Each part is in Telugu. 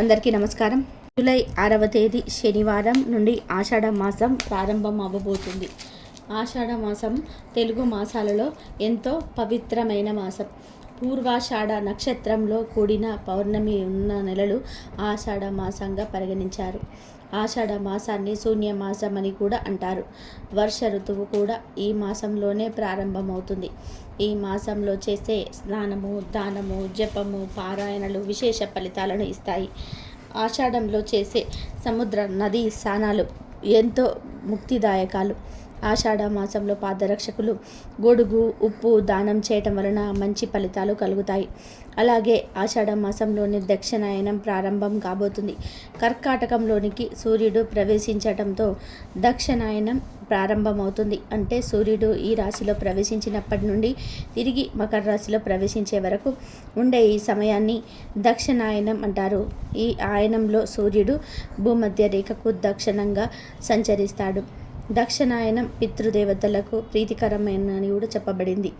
అందరికీ నమస్కారం. జూలై ఆరవ తేదీ శనివారం నుండి ఆషాఢ మాసం ప్రారంభం అవ్వబోతుంది. ఆషాఢ మాసం తెలుగు మాసాలలో ఎంతో పవిత్రమైన మాసం. పూర్వాషాఢ నక్షత్రంలో కూడిన పౌర్ణమి ఉన్న నెలలు ఆషాఢ మాసంగా పరిగణించారు. ఆషాఢ మాసాన్ని శూన్య మాసం అని కూడా అంటారు. వర్ష ఋతువు కూడా ఈ మాసంలోనే ప్రారంభమవుతుంది. ఈ మాసంలో చేసే స్నానము దానము జపము పారాయణలు విశేష ఫలితాలను ఇస్తాయి. ఆషాఢంలో చేసే సముద్ర నదీ స్నానాలు ఎంతో ముక్తిదాయకాలు. ఆషాఢ మాసంలో పాదరక్షకులు గొడుగు ఉప్పు దానం చేయటం వలన మంచి ఫలితాలు కలుగుతాయి. అలాగే ఆషాఢ మాసంలోని దక్షిణాయనం ప్రారంభం కాబోతుంది. కర్కాటకంలోనికి సూర్యుడు ప్రవేశించటంతో దక్షిణాయనం ప్రారంభమవుతుంది. అంటే సూర్యుడు ఈ రాశిలో ప్రవేశించినప్పటి నుండి తిరిగి మకర రాశిలో ప్రవేశించే వరకు ఉండే ఈ సమయాన్ని దక్షిణాయనం అంటారు. ఈ ఆయనంలో సూర్యుడు భూమధ్య రేఖకు దక్షిణంగా సంచరిస్తాడు. దక్షిణాయనం పితృదేవతలకు ప్రీతికరమైనని కూడా చెప్పబడింది.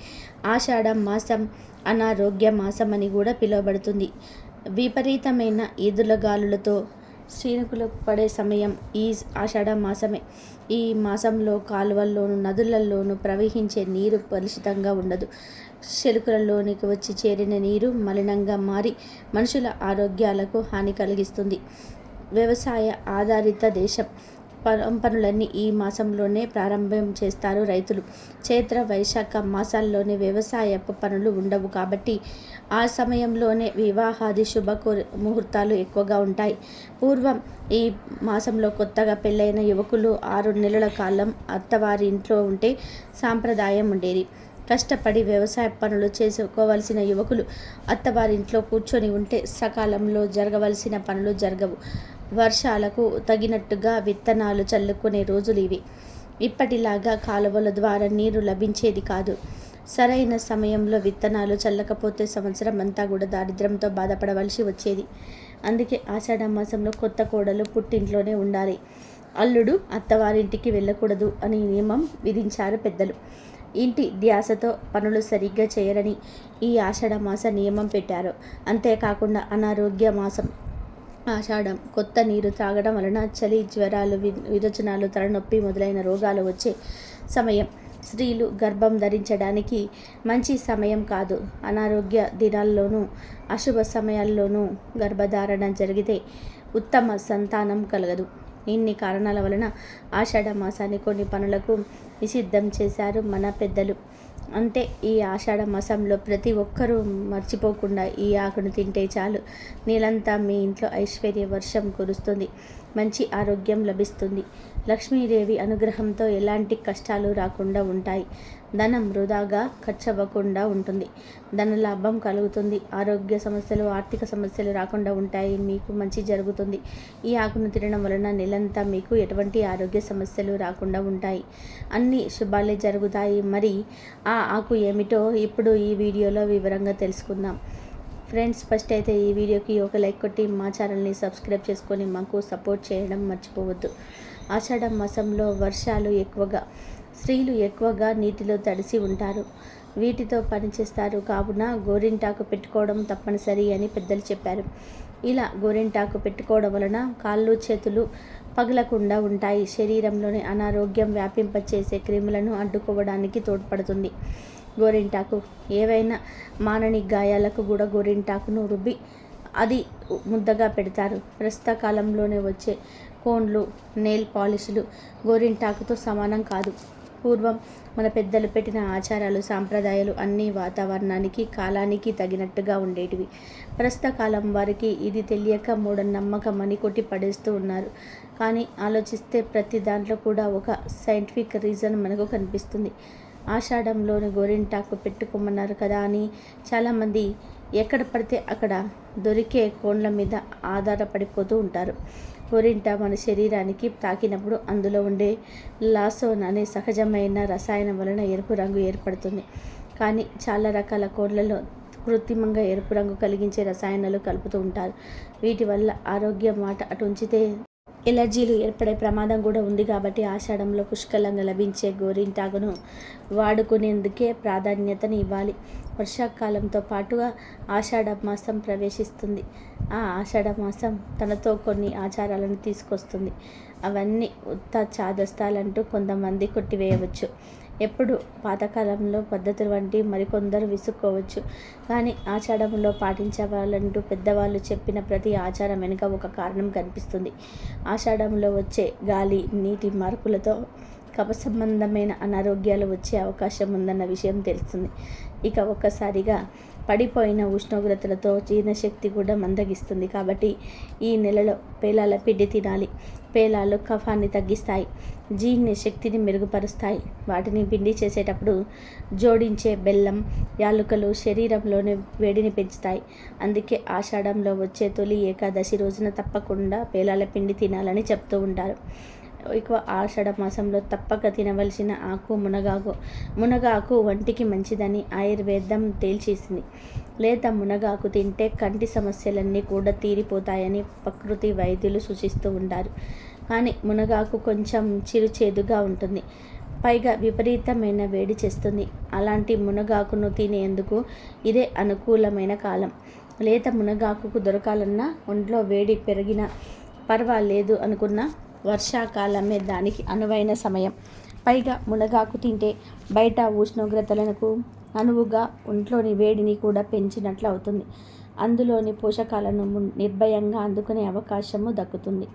ఆషాఢ మాసం అనారోగ్య మాసం అని కూడా పిలువబడుతుంది. విపరీతమైన ఈదుల గాలులతో శ్రీనుకులు పడే సమయం ఈ ఆషాఢ మాసమే. ఈ మాసంలో కాలువల్లోనూ నదులలోనూ ప్రవహించే నీరు కలుషితంగా ఉండదు. చెలుకలలోనికి వచ్చి చేరిన నీరు మలినంగా మారి మనుషుల ఆరోగ్యాలకు హాని కలిగిస్తుంది. వ్యవసాయ ఆధారిత దేశం. పనులన్నీ ఈ మాసంలోనే ప్రారంభం చేస్తారు రైతులు. చైత్ర వైశాఖ మాసాల్లోనే వ్యవసాయపు పనులు ఉండవు కాబట్టి ఆ సమయంలోనే వివాహాది శుభ ముహూర్తాలు ఎక్కువగా ఉంటాయి. పూర్వం ఈ మాసంలో కొత్తగా పెళ్ళైన యువకులు ఆరు నెలల కాలం అత్తవారి ఇంట్లో ఉంటే సాంప్రదాయం ఉండేది. కష్టపడి వ్యవసాయ పనులు చేసుకోవలసిన యువకులు అత్తవారింట్లో కూర్చొని ఉంటే సకాలంలో జరగవలసిన పనులు జరగవు. వర్షాలకు తగినట్టుగా విత్తనాలు చల్లుకునే రోజులు ఇవి. ఇప్పటిలాగా కాలువల ద్వారా నీరు లభించేది కాదు. సరైన సమయంలో విత్తనాలు చల్లకపోతే సంవత్సరం అంతా కూడా దారిద్ర్యంతో బాధపడవలసి వచ్చేది. అందుకే ఆషాఢ మాసంలో కొత్త కోడలు పుట్టింట్లోనే ఉండాలి. అల్లుడు అత్తవారింటికి వెళ్ళకూడదు అని నియమం విధించారు పెద్దలు. ఇంటి ధ్యాసతో పనులు సరిగ్గా చేయరని ఈ ఆషాఢ మాస నియమం పెట్టారు. అంతేకాకుండా అనారోగ్య మాసం ఆషాఢం. కొత్త నీరు త్రాగడం వలన చలి జ్వరాలు విరచనాలు తలనొప్పి మొదలైన రోగాలు వచ్చే సమయం. స్త్రీలు గర్భం ధరించడానికి మంచి సమయం కాదు. అనారోగ్య దినాల్లోనూ అశుభ సమయాల్లోనూ గర్భధారణ జరిగితే ఉత్తమ సంతానం కలగదు. ఇన్ని కారణాల వలన ఆషాఢ మాసాన్ని కొన్ని పనులకు నిషిద్ధం చేశారు మన పెద్దలు. అంటే ఈ ఆషాఢ మాసంలో ప్రతి ఒక్కరూ మర్చిపోకుండా ఈ ఆకును తింటే చాలు. నీలంతా మీ ఇంట్లో ఐశ్వర్య వర్షం కురుస్తుంది. మంచి ఆరోగ్యం లభిస్తుంది. లక్ష్మీదేవి అనుగ్రహంతో ఎలాంటి కష్టాలు రాకుండా ఉంటాయి. ధనం వృధాగా ఖర్చవ్వకుండా ఉంటుంది. ధన లాభం కలుగుతుంది. ఆరోగ్య సమస్యలు ఆర్థిక సమస్యలు రాకుండా ఉంటాయి. మీకు మంచి జరుగుతుంది. ఈ ఆకును తినడం వలన నెలంతా మీకు ఎటువంటి ఆరోగ్య సమస్యలు రాకుండా ఉంటాయి. అన్ని శుభాలే జరుగుతాయి. మరి ఆ ఆకు ఏమిటో ఇప్పుడు ఈ వీడియోలో వివరంగా తెలుసుకుందాం. ఫ్రెండ్స్ ఫస్ట్ అయితే ఈ వీడియోకి ఒక లైక్ కొట్టి మా ఛానల్ని సబ్స్క్రైబ్ చేసుకొని మాకు సపోర్ట్ చేయడం మర్చిపోవద్దు. ఆషాఢ మాసంలో వర్షాలు ఎక్కువగా స్త్రీలు ఎక్కువగా నీటిలో తడిసి ఉంటారు. వీటితో పనిచేస్తారు కావున గోరింటాకు పెట్టుకోవడం తప్పనిసరి అని పెద్దలు చెప్పారు. ఇలా గోరింటాకు పెట్టుకోవడం వలన కాళ్ళు చేతులు పగలకుండా ఉంటాయి. శరీరంలోని అనారోగ్యం వ్యాపింపచేసే క్రిములను అడ్డుకోవడానికి తోడ్పడుతుంది. గోరింటాకు ఏవైనా మానని గాయాలకు కూడా గోరింటాకును రుబ్బి అది ముద్దగా పెడతారు. ప్రస్తుత కాలంలోనే వచ్చే కోన్లు నెయిల్ పాలిష్లు గోరింటాకుతో సమానం కాదు. పూర్వం మన పెద్దలు పెట్టిన ఆచారాలు సాంప్రదాయాలు అన్నీ వాతావరణానికి కాలానికి తగినట్టుగా ఉండేటివి. ప్రస్తుత కాలం వారికి ఇది తెలియక మూఢనమ్మకం అని కొట్టి పడేస్తూ ఉన్నారు. కానీ ఆలోచిస్తే ప్రతి దాంట్లో కూడా ఒక సైంటిఫిక్ రీజన్ మనకు కనిపిస్తుంది. ఆషాఢంలోని గోరింటాకు పెట్టుకోమన్నారు కదా అని చాలామంది ఎక్కడ పడితే అక్కడ దొరికే కోండ్ల మీద ఆధారపడిపోతూ ఉంటారు. గోరింట మన శరీరానికి తాకినప్పుడు అందులో ఉండే లాసోన్ అనే సహజమైన రసాయనం వలన ఎరుపు రంగు ఏర్పడుతుంది. కానీ చాలా రకాల కోళ్ళలో కృత్రిమంగా ఎరుపు రంగు కలిగించే రసాయనాలు కలుపుతూ ఉంటారు. వీటి వల్ల ఆరోగ్యం మాట అటు ఉంచితే ఎలర్జీలు ఏర్పడే ప్రమాదం కూడా ఉంది కాబట్టి ఆషాఢంలో పుష్కలంగా లభించే గోరింటాకును వాడుకునేందుకే ప్రాధాన్యతను ఇవ్వాలి. వర్షాకాలంతో పాటుగా ఆషాఢ మాసం ప్రవేశిస్తుంది. ఆ ఆషాఢ మాసం తనతో కొన్ని ఆచారాలను తీసుకొస్తుంది. అవన్నీ ఉత్త చాదస్తాలంటూ కొంతమంది కొట్టివేయవచ్చు. ఎప్పుడు పాతకాలంలో పద్ధతులు వంటి మరికొందరు విసుక్కోవచ్చు. కానీ ఆచారంలో పాటించవాలంటూ పెద్దవాళ్ళు చెప్పిన ప్రతి ఆచారం వెనుక ఒక కారణం కనిపిస్తుంది. ఆషాఢంలో వచ్చే గాలి నీటి మార్పులతో కపసంబంధమైన అనారోగ్యాలు వచ్చే అవకాశం ఉందన్న విషయం తెలుస్తుంది. ఇక ఒక్కసారిగా పడిపోయిన ఉష్ణోగ్రతలతో జీర్ణశక్తి కూడా మందగిస్తుంది. కాబట్టి ఈ నెలలో పేలాల పిండి తినాలి. పేలాలు కఫాన్ని తగ్గిస్తాయి జీర్ణ శక్తిని మెరుగుపరుస్తాయి. వాటిని పిండి చేసేటప్పుడు జోడించే బెల్లం యాలుకలు శరీరంలోని వేడిని పెంచుతాయి. అందుకే ఆషాఢంలో వచ్చే తొలి ఏకాదశి రోజున తప్పకుండా పేలాల పిండి తినాలని చెప్తూ ఉంటారు. ఎక్కువ ఆషాఢ మాసంలో తప్పక తినవలసిన ఆకు మునగాకు. మునగాకు వంటికి మంచిదని ఆయుర్వేదం తేల్చేసింది. లేత మునగాకు తింటే కంటి సమస్యలన్నీ కూడా తీరిపోతాయని ప్రకృతి వైద్యులు సూచిస్తూ ఉంటారు. కానీ మునగాకు కొంచెం చిరుచేదుగా ఉంటుంది. పైగా విపరీతమైన వేడి చేస్తుంది. అలాంటి మునగాకును తినేందుకు ఇదే అనుకూలమైన కాలం. లేత మునగాకుకు దొరకాలన్నా ఒంట్లో వేడి పెరిగిన పర్వాలేదు అనుకున్న వర్షాకాలమే దానికి అనువైన సమయం. పైగా మునగాకు తింటే బయట ఉష్ణోగ్రతలకు అనువుగా ఒంట్లోని వేడిని కూడా పెంచినట్లు అవుతుంది. అందులోని పోషకాలను నిర్భయంగా అందుకునే అవకాశము దక్కుతుంది.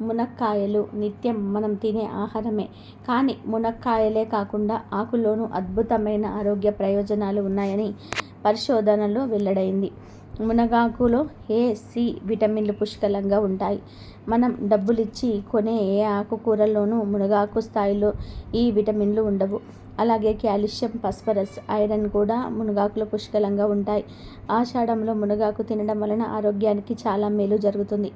మునక్కాయలు నిత్యం మనం తినే ఆహారమే. కానీ మునక్కాయలే కాకుండా ఆకులోనూ అద్భుతమైన ఆరోగ్య ప్రయోజనాలు ఉన్నాయని పరిశోధనలో వెల్లడైంది. మునగాకులో ఏ సి విటమిన్లు పుష్కలంగా ఉంటాయి. మనం డబ్బులిచ్చి కొనే ఏ ఆకుకూరల్లోనూ మునగాకు స్థాయిలో ఈ విటమిన్లు ఉండవు. అలాగే కాల్షియం ఫాస్ఫరస్ ఐరన్ కూడా మునగాకులో పుష్కలంగా ఉంటాయి. ఆషాఢంలో మునగాకు తినడం వలన ఆరోగ్యానికి చాలా మేలు జరుగుతుంది.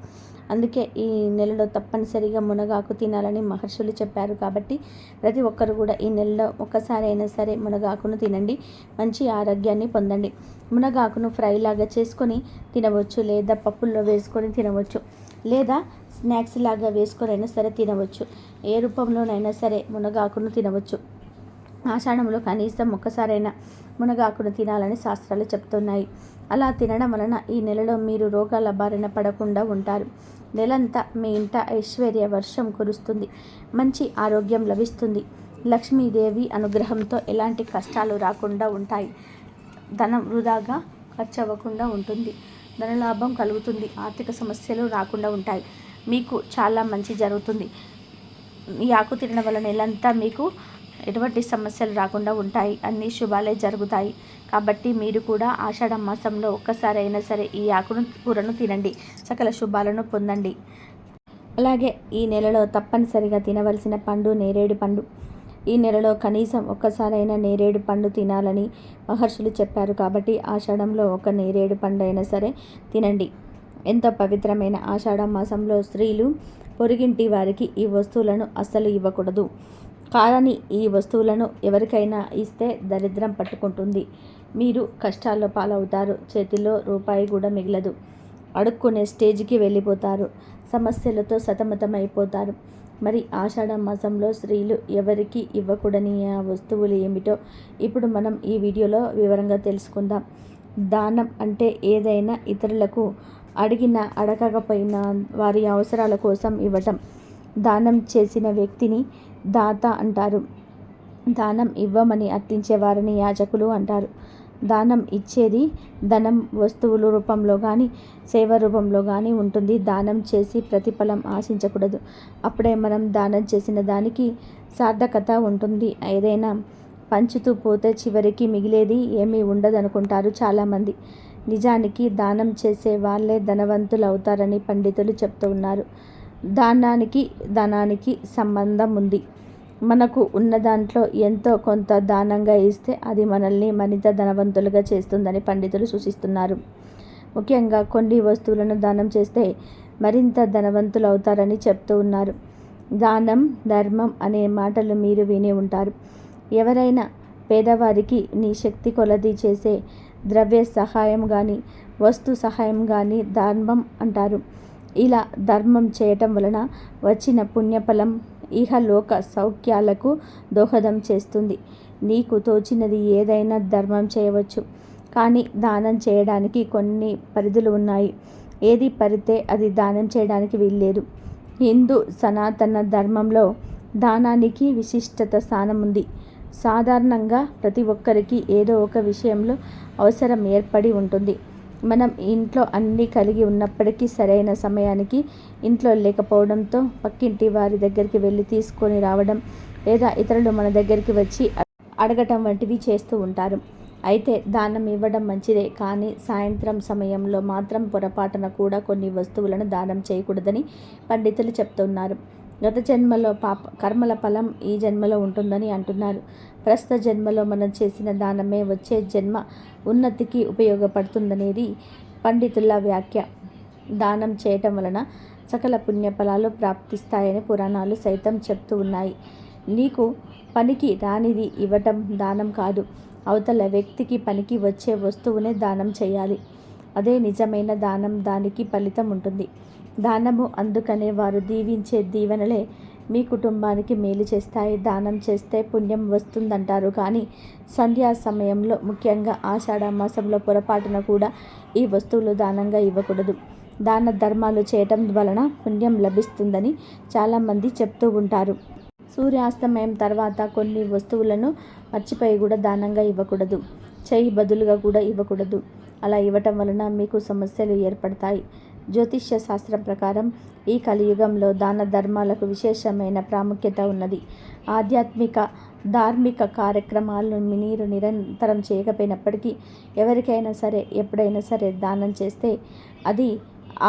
అందుకే ఈ నెలలో తప్పనిసరిగా మునగాకు తినాలని మహర్షులు చెప్పారు కాబట్టి ప్రతి ఒక్కరు కూడా ఈ నెలలో ఒక్కసారి అయినా సరే మునగాకును తినండి. మంచి ఆరోగ్యాన్ని పొందండి. మునగాకును ఫ్రై లాగా చేసుకొని తినవచ్చు లేదా పప్పుల్లో వేసుకొని తినవచ్చు లేదా స్నాక్స్ లాగా వేసుకొని అయినా సరే తినవచ్చు. ఏ రూపంలోనైనా సరే మునగాకును తినవచ్చు. ఆషాఢంలో కనీసం ఒక్కసారైనా మునగాకును తినాలని శాస్త్రాలు చెప్తున్నాయి. అలా తినడం వలన ఈ నెలలో మీరు రోగాల బారిన పడకుండా ఉంటారు. నెలంతా మీ ఇంట ఐశ్వర్య వర్షం కురుస్తుంది. మంచి ఆరోగ్యం లభిస్తుంది. లక్ష్మీదేవి అనుగ్రహంతో ఎలాంటి కష్టాలు రాకుండా ఉంటాయి. ధనం వృధాగా ఖర్చు అవ్వకుండా ఉంటుంది. ధనలాభం కలుగుతుంది. ఆర్థిక సమస్యలు రాకుండా ఉంటాయి. మీకు చాలా మంచి జరుగుతుంది. ఈ ఆకు తినడం వల్ల నెలంతా మీకు ఎటువంటి సమస్యలు రాకుండా ఉంటాయి. అన్ని శుభాలే జరుగుతాయి. కాబట్టి మీరు కూడా ఆషాఢ మాసంలో ఒక్కసారైనా సరే ఈ ఆకును కూరను తినండి. సకల శుభాలను పొందండి. అలాగే ఈ నెలలో తప్పనిసరిగా తినవలసిన పండు నేరేడు పండు. ఈ నెలలో కనీసం ఒక్కసారైనా నేరేడు పండు తినాలని మహర్షులు చెప్పారు. కాబట్టి ఆషాఢంలో ఒక నేరేడు పండు అయినా సరే తినండి. ఎంతో పవిత్రమైన ఆషాఢ మాసంలో స్త్రీలు పొరిగింటి వారికి ఈ వస్తువులను అస్సలు ఇవ్వకూడదు. కాదని ఈ వస్తువులను ఎవరికైనా ఇస్తే దరిద్రం పట్టుకుంటుంది. మీరు కష్టాల్లో పాలవుతారు. చేతిలో రూపాయి కూడా మిగలదు. అడుక్కునే స్టేజ్కి వెళ్ళిపోతారు. సమస్యలతో సతమతమైపోతారు. మరి ఆషాఢ మాసంలో స్త్రీలు ఎవరికి ఇవ్వకూడని ఆ వస్తువులు ఏమిటో ఇప్పుడు మనం ఈ వీడియోలో వివరంగా తెలుసుకుందాం. దానం అంటే ఏదైనా ఇతరులకు అడిగినా అడగకపోయినా వారి అవసరాల కోసం ఇవ్వటం. దానం చేసిన వ్యక్తిని దాత అంటారు. దానం ఇవ్వమని అర్థించే వారిని యాజకులు అంటారు. దానం ఇచ్చేది ధనం వస్తువుల రూపంలో కానీ సేవ రూపంలో కానీ ఉంటుంది. దానం చేసి ప్రతిఫలం ఆశించకూడదు. అప్పుడే మనం దానం చేసిన దానికి సార్థకత ఉంటుంది. ఏదైనా పంచుతూ పోతే చివరికి మిగిలేది ఏమీ ఉండదనుకుంటారు చాలామంది. నిజానికి దానం చేసే వాళ్ళే ధనవంతులు అవుతారని పండితులు చెప్తూ ఉన్నారు. దానానికి ధనానికి సంబంధం ఉంది. మనకు ఉన్న దాంట్లో ఎంతో కొంత దానంగా ఇస్తే అది మనల్ని మరింత ధనవంతులుగా చేస్తుందని పండితులు సూచిస్తున్నారు. ముఖ్యంగా కొన్ని వస్తువులను దానం చేస్తే మరింత ధనవంతులు అవుతారని చెప్తూ ఉన్నారు. దానం ధర్మం అనే మాటలు మీరు విని ఉంటారు. ఎవరైనా పేదవారికి నీ శక్తి కొలది చేసే ద్రవ్య సహాయం కానీ వస్తు సహాయం కానీ ధర్మం అంటారు. ఇలా ధర్మం చేయటం వలన వచ్చిన పుణ్యఫలం ఇహలోక సౌఖ్యాలకు దోహదం చేస్తుంది. నీకు తోచినది ఏదైనా ధర్మం చేయవచ్చు. కానీ దానం చేయడానికి కొన్ని పరిధులు ఉన్నాయి. ఏది పరితే అది దానం చేయడానికి వీల్లేదు. హిందూ సనాతన ధర్మంలో దానానికి విశిష్టత స్థానం ఉంది. సాధారణంగా ప్రతి ఒక్కరికి ఏదో ఒక విషయంలో అవసరం ఏర్పడి ఉంటుంది. మనం ఇంట్లో అన్నీ కలిగి ఉన్నప్పటికీ సరైన సమయానికి ఇంట్లో లేకపోవడంతో పక్కింటి వారి దగ్గరికి వెళ్ళి తీసుకొని రావడం లేదా ఇతరులు మన దగ్గరికి వచ్చి అడగటం వంటివి చేస్తూ ఉంటారు. అయితే దానం ఇవ్వడం మంచిదే కానీ సాయంత్రం సమయంలో మాత్రం పొరపాటున కూడా కొన్ని వస్తువులను దానం చేయకూడదని పండితులు చెప్తున్నారు. గత జన్మలో పాప కర్మల ఫలం ఈ జన్మలో ఉంటుందని అంటున్నారు. ప్రస్తుత జన్మలో మనం చేసిన దానమే వచ్చే జన్మ ఉన్నతికి ఉపయోగపడుతుందనేది పండితుల వ్యాఖ్య. దానం చేయటం వలన సకల పుణ్యఫలాలు ప్రాప్తిస్తాయని పురాణాలు సైతం చెప్తూ ఉన్నాయి. నీకు పనికి రానిది ఇవ్వటం దానం కాదు. అవతల వ్యక్తికి పనికి వచ్చే వస్తువునే దానం చేయాలి. అదే నిజమైన దానం దానికి ఫలితం ఉంటుంది. దానము అందుకనే వారు దీవించే దీవెనలే మీ కుటుంబానికి మేలు చేస్తాయి దానం చేస్తే పుణ్యం వస్తుందంటారు. కానీ సంధ్యా సమయంలో ముఖ్యంగా ఆషాఢ మాసంలో పొరపాటున కూడా ఈ వస్తువులు దానంగా ఇవ్వకూడదు. దాన ధర్మాలు చేయటం వలన పుణ్యం లభిస్తుందని చాలామంది చెప్తూ ఉంటారు. సూర్యాస్తమయం తర్వాత కొన్ని వస్తువులను మర్చిపోయి కూడా దానంగా ఇవ్వకూడదు. చేయి బదులుగా కూడా ఇవ్వకూడదు. అలా ఇవ్వటం వలన మీకు సమస్యలు ఏర్పడతాయి. జ్యోతిష్య శాస్త్రం ప్రకారం ఈ కలియుగంలో దాన ధర్మాలకు విశేషమైన ప్రాముఖ్యత ఉన్నది. ఆధ్యాత్మిక ధార్మిక కార్యక్రమాలను మీరు నిరంతరం చేయకపోయినప్పటికీ ఎవరికైనా సరే ఎప్పుడైనా సరే దానం చేస్తే అది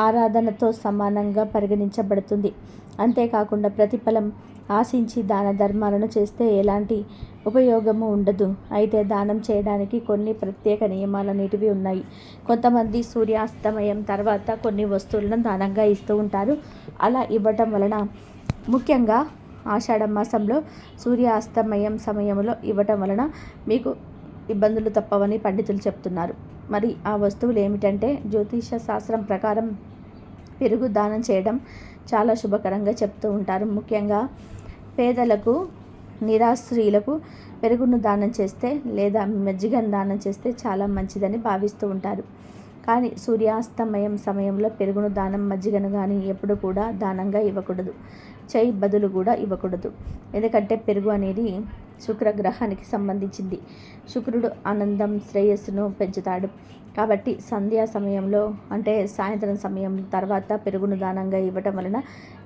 ఆరాధనతో సమానంగా పరిగణించబడుతుంది. అంతేకాకుండా ప్రతిఫలం ఆశించి దాన ధర్మాలను చేస్తే ఎలాంటి ఉపయోగము ఉండదు. అయితే దానం చేయడానికి కొన్ని ప్రత్యేక నియమాలన్నిటివి ఉన్నాయి. కొంతమంది సూర్యాస్తమయం తర్వాత కొన్ని వస్తువులను దానంగా ఇస్తూ ఉంటారు. అలా ఇవ్వటం వలన ముఖ్యంగా ఆషాఢ మాసంలో సూర్యాస్తమయం సమయంలో ఇవ్వటం వలన మీకు ఇబ్బందులు తప్పవని పండితులు చెప్తున్నారు. మరి ఆ వస్తువులు ఏమిటంటే జ్యోతిష శాస్త్రం ప్రకారం పెరుగు దానం చేయడం చాలా శుభకరంగా చెప్తూ ఉంటారు. ముఖ్యంగా పేదలకు నిరాశ్రీలకు పెరుగును దానం చేస్తే లేదా మజ్జిగను దానం చేస్తే చాలా మంచిదని భావిస్తూ ఉంటారు. కానీ సూర్యాస్తమయం సమయంలో పెరుగును దానం మజ్జిగను కానీ ఎప్పుడు కూడా దానంగా ఇవ్వకూడదు. చేయి బదులు కూడా ఇవ్వకూడదు. ఎందుకంటే పెరుగు అనేది శుక్రగ్రహానికి సంబంధించింది. శుక్రుడు ఆనందం శ్రేయస్సును పెంచుతాడు. కాబట్టి సంధ్యా సమయంలో అంటే సాయంత్రం సమయం తర్వాత పెరుగును దానంగా ఇవ్వటం వలన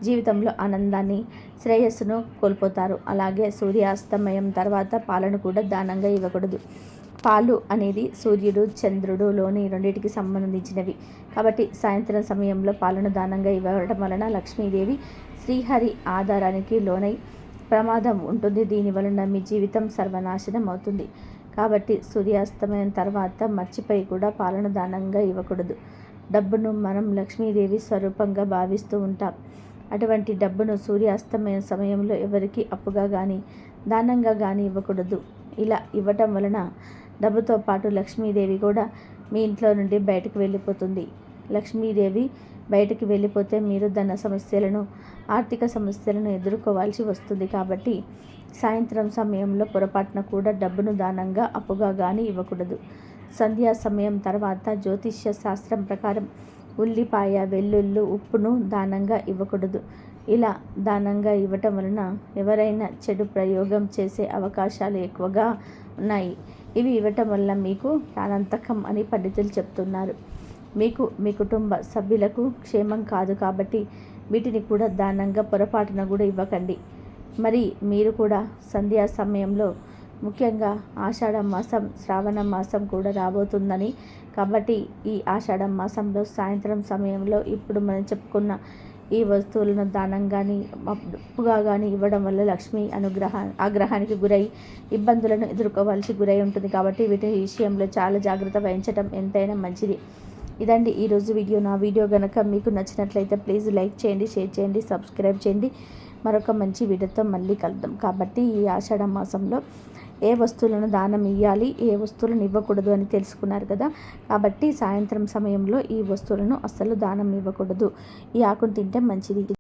జీవితంలో ఆనందాన్ని శ్రేయస్సును కోల్పోతారు. అలాగే సూర్యాస్తమయం తర్వాత పాలను కూడా దానంగా ఇవ్వకూడదు. పాలు అనేది సూర్యుడు చంద్రుడు లోని రెండింటికి సంబంధించినవి. కాబట్టి సాయంత్రం సమయంలో పాలను దానంగా ఇవ్వడం వలన లక్ష్మీదేవి శ్రీహరి ఆధారానికి లోనై ప్రమాదం ఉంటుంది. దీని వలన మీ జీవితం సర్వనాశనం అవుతుంది. కాబట్టి సూర్యాస్తమయం తర్వాత మర్చిపోయి కూడా పాలను దానంగా ఇవ్వకూడదు. డబ్బును మనం లక్ష్మీదేవి స్వరూపంగా భావిస్తూ ఉంటాం. అటువంటి డబ్బును సూర్యాస్తమయం సమయంలో ఎవరికి అప్పుగా కానీ దానంగా కానీ ఇవ్వకూడదు. ఇలా ఇవ్వటం వలన డబ్బుతో పాటు లక్ష్మీదేవి కూడా మీ ఇంట్లో నుండి బయటకు వెళ్ళిపోతుంది. లక్ష్మీదేవి బయటకు వెళ్ళిపోతే మీరు ధన సమస్యలను ఆర్థిక సమస్యలను ఎదుర్కోవాల్సి వస్తుంది కాబట్టి సాయంత్రం సమయంలో పొరపాటున కూడా డబ్బును దానంగా అప్పుగా కానీ ఇవ్వకూడదు. సంధ్యా సమయం తర్వాత జ్యోతిష్య శాస్త్రం ప్రకారం ఉల్లిపాయ వెల్లుల్లు ఉప్పును దానంగా ఇవ్వకూడదు. ఇలా దానంగా ఇవ్వటం వలన ఎవరైనా చెడు ప్రయోగం చేసే అవకాశాలు ఎక్కువగా ఉన్నాయి. ఇవి ఇవ్వటం వల్ల మీకు ప్రాణాంతకం అని పండితులు చెప్తున్నారు. మీకు మీ కుటుంబ సభ్యులకు క్షేమం కాదు కాబట్టి వీటిని కూడా దానంగా పొరపాటున కూడా ఇవ్వకండి. మరి మీరు కూడా సంధ్యా సమయంలో ముఖ్యంగా ఆషాఢ మాసం శ్రావణ మాసం కూడా రాబోతుందని కాబట్టి ఈ ఆషాఢ మాసంలో సాయంత్రం సమయంలో ఇప్పుడు మనం చెప్పుకున్న ఈ వస్తువులను దానం కానీ అప్పుగా కానీ ఇవ్వడం వల్ల లక్ష్మి అనుగ్రహ ఆగ్రహానికి గురై ఇబ్బందులను ఎదుర్కోవాల్సి గురై ఉంటుంది కాబట్టి వీటి విషయంలో చాలా జాగ్రత్త వహించడం ఎంతైనా మంచిది. ఇదండి ఈరోజు వీడియో. నా వీడియో కనుక మీకు నచ్చినట్లయితే ప్లీజ్ లైక్ చేయండి షేర్ చేయండి సబ్స్క్రైబ్ చేయండి. మరొక మంచి వీడియోతో మళ్ళీ కలుద్దాం. కాబట్టి ఈ ఆషాఢ మాసంలో ఏ వస్తువులను దానం ఇవ్వాలి ఏ వస్తువులను ఇవ్వకూడదు అని తెలుసుకున్నారు కదా. కాబట్టి సాయంత్రం సమయంలో ఈ వస్తువులను అస్సలు దానం ఇవ్వకూడదు. ఈ ఆకును తింటే మంచిది.